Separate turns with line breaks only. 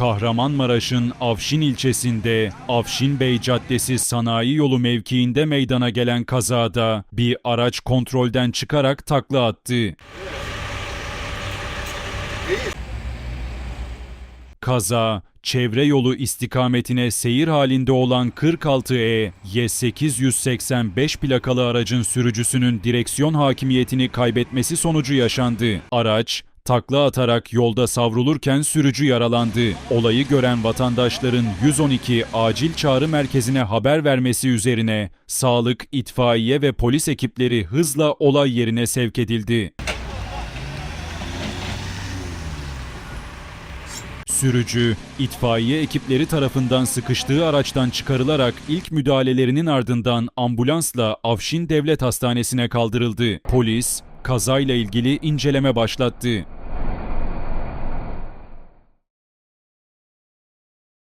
Kahramanmaraş'ın Afşin ilçesinde Afşin Bey Caddesi sanayi yolu mevkiinde meydana gelen kazada bir araç kontrolden çıkarak takla attı. Kaza, çevre yolu istikametine seyir halinde olan 46E Y885 plakalı aracın sürücüsünün direksiyon hakimiyetini kaybetmesi sonucu yaşandı. Araç, takla atarak yolda savrulurken sürücü yaralandı. Olayı gören vatandaşların 112 acil çağrı merkezine haber vermesi üzerine sağlık, itfaiye ve polis ekipleri hızla olay yerine sevk edildi. Sürücü, itfaiye ekipleri tarafından sıkıştığı araçtan çıkarılarak ilk müdahalelerinin ardından ambulansla Afşin Devlet Hastanesi'ne kaldırıldı. Polis, kazayla ilgili inceleme başlattı.